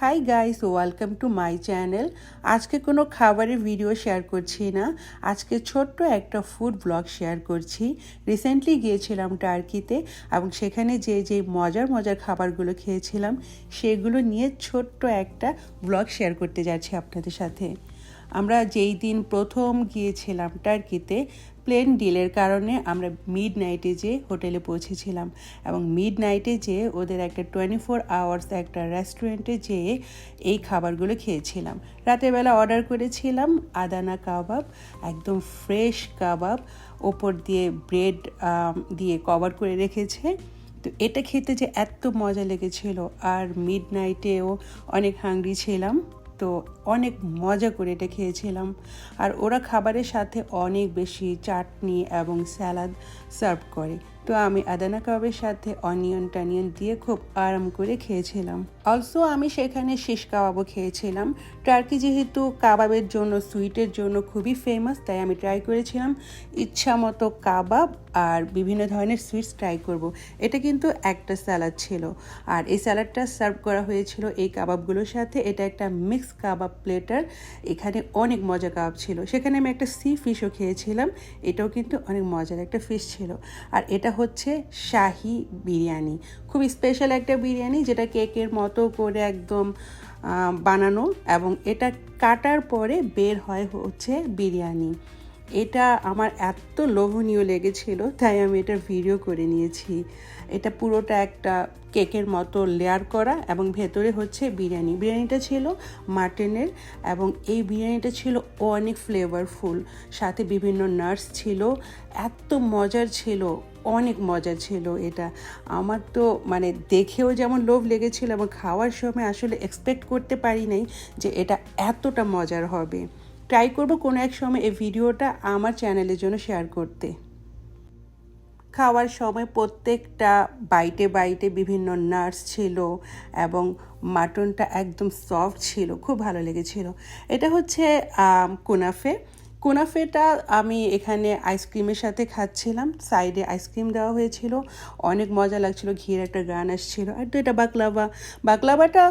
Hi guys welcome to my channel আজকে কোনো খাবারের ভিডিও শেয়ার করছি না। আজকে ছোট্ট একটা ফুড ব্লগ শেয়ার করছি। রিসেন্টলি গিয়েছিলাম টার্কিতে এবং সেখানে যে যে মজার মজার খাবারগুলো খেয়েছিলাম, সেগুলো নিয়ে ছোট্ট একটা ব্লগ শেয়ার করতে যাচ্ছি আপনাদের সাথে। আমরা যেই দিন প্রথম গিয়েছিলাম টার্কিতে, প্লেন ডিলের কারণে আমরা মিড নাইটে যে হোটেলে পৌঁছেছিলাম এবং মিড নাইটে যে ওদের একটা টোয়েন্টি ফোর আওয়ার্স একটা রেস্টুরেন্টে যেয়ে এই খাবারগুলো খেয়েছিলাম। রাতের বেলা অর্ডার করেছিলাম আদানা কাবাব, একদম ফ্রেশ কাবাব, ওপর দিয়ে ব্রেড দিয়ে কভার করে রেখেছে। তো এটা খেতে যে এত মজা লেগেছিল। আর মিড নাইটেও অনেক হাংরি ছিলাম। তো অনেক মজা করে এটা খেয়েছিলাম। আর ওরা খাবারের সাথে অনেক বেশি চাটনি এবং স্যালাদ সার্ভ করে। তো আমি আদানা কাবাবের সাথে অনিয়ন টানিয়ন দিয়ে খুব আরাম করে খেয়েছিলাম। অলসো আমি সেখানে শিশ কাবাবও খেয়েছিলাম। টার্কি যেহেতু কাবাবের জন্য সুইটের জন্য খুবই ফেমাস তাই আমি ট্রাই করেছিলাম। ইচ্ছা মতো কাবাব আর বিভিন্ন ধরনের সুইটস ট্রাই করব। এটা কিন্তু একটা স্যালাড ছিল। আর এই স্যালাডটা সার্ভ করা হয়েছিল এই কাবাবগুলোর সাথে। এটা একটা মিক্স কাবাব প্লেটার এখানে অনেক মজা কাবাব ছিল। সেখানে আমি একটা সি ফিশও খেয়েছিলাম। এটাও কিন্তু অনেক মজার একটা ফিশ ছিল। আর এটা হচ্ছে শাহি বিরিয়ানি। খুব স্পেশাল একটা বিরিয়ানি যেটা কেকের মতো করে একদম বানানো এবং এটা কাটার পরে বের হয় হচ্ছে বিরিয়ানি। এটা আমার এত লোভনীয় লেগেছিল, তাই আমি এটা ভিডিও করে নিয়েছি। এটা পুরোটা একটা কেকের মতো লেয়ার করা এবং ভেতরে হচ্ছে বিরিয়ানি। বিরিয়ানিটা ছিল মাটনের এবং এই বিরিয়ানিটা ছিল অনেক ফ্লেভারফুল সাথে বিভিন্ন নার্স ছিল, এত মজার ছিল, অনেক মজার ছিল এটা। আমার তো মানে দেখেও যেমন লোভ লেগেছিল এবং খাওয়ার সময় আসলে এক্সপেক্ট করতে পারি নাই যে এটা এতটা মজার হবে। ট্রাই করব কোনো এক সময় এই ভিডিওটা আমার চ্যানেলের জন্য শেয়ার করতে। খাওয়ার সময় প্রত্যেকটা বাইটে বাইটে বিভিন্ন নার্স ছিল এবং মাটনটা একদম সফট ছিল, খুব ভালো লেগেছিল। এটা হচ্ছে কোনাফে। কোনাফেটা আমি এখানে আইসক্রিমের সাথে খাচ্ছিলাম। সাইডে আইসক্রিম দেওয়া হয়েছিল। অনেক মজা লাগছিল, ঘিয়ের একটা গান আসছিল আর তো এটা বাকলাভা বাকলাভাটা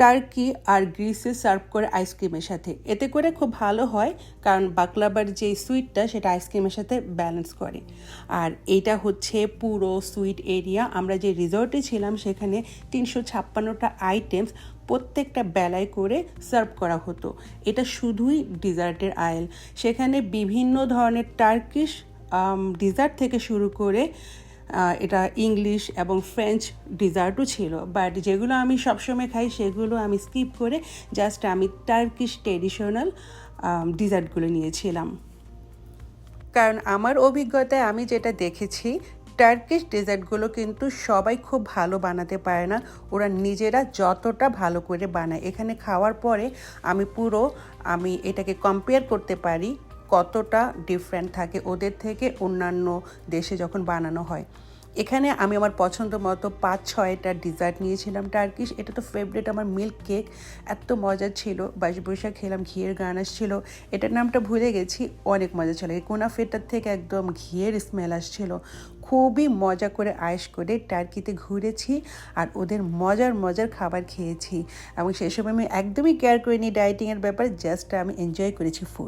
টার্কি আর গ্রিসে সার্ভ করে আইসক্রিমের সাথে। এতে করে খুব ভালো হয়, কারণ বাকলাবার যে সুইটটা, সেটা আইসক্রিমের সাথে ব্যালেন্স করে। আর এটা হচ্ছে পুরো সুইট এরিয়া। আমরা যে রিসর্টে ছিলাম, সেখানে তিনশো ছাপ্পান্নটা আইটেমস প্রত্যেকটা বেলায় করে সার্ভ করা হতো। এটা শুধুই ডিজার্টের আয়েল। সেখানে বিভিন্ন ধরনের টার্কিশ ডিজার্ট থেকে শুরু করে এটা ইংলিশ এবং ফ্রেঞ্চ ডিজার্টও ছিল। বাট যেগুলো আমি সবসময় খাই, সেগুলো আমি স্কিপ করে জাস্ট আমি টার্কিশ ট্রেডিশনাল ডিজার্টগুলো নিয়েছিলাম। কারণ আমার অভিজ্ঞতায় আমি যেটা দেখেছি টার্কিশ ডেজার্টগুলো কিন্তু সবাই খুব ভালো বানাতে পারে না। ওরা নিজেরা যতটা ভালো করে বানায়। এখানে খাওয়ার পরে আমি পুরো আমি এটাকে কম্পেয়ার করতে পারি। কতটা ডিফারেন্ট থাকে ওদের থেকে অন্যান্য দেশে যখন বানানো হয়। এখানে আমি আমার পছন্দ মতো পাঁচ, ছয়টা ডিজার্ট নিয়েছিলাম টার্কিশ এটা তো ফেভারিট আমার মিল্ক কেক এত মজা ছিল। বাইশ বৈশাখ খেলাম, ঘিয়ের গান আসছিল। এটার নামটা ভুলে গেছি। অনেক মজা ছিল। এই কোনা ফেটার থেকে একদম ঘিয়ের স্মেল আসছিল। খুবই মজা করে আয়েস করে টার্কিতে ঘুরেছি আর ওদের মজার মজার খাবার খেয়েছি। এবং সেই সময় আমি একদমই কেয়ার করিনি ডায়েটিংয়ের ব্যাপারে জাস্ট আমি এনজয় করেছি ফুড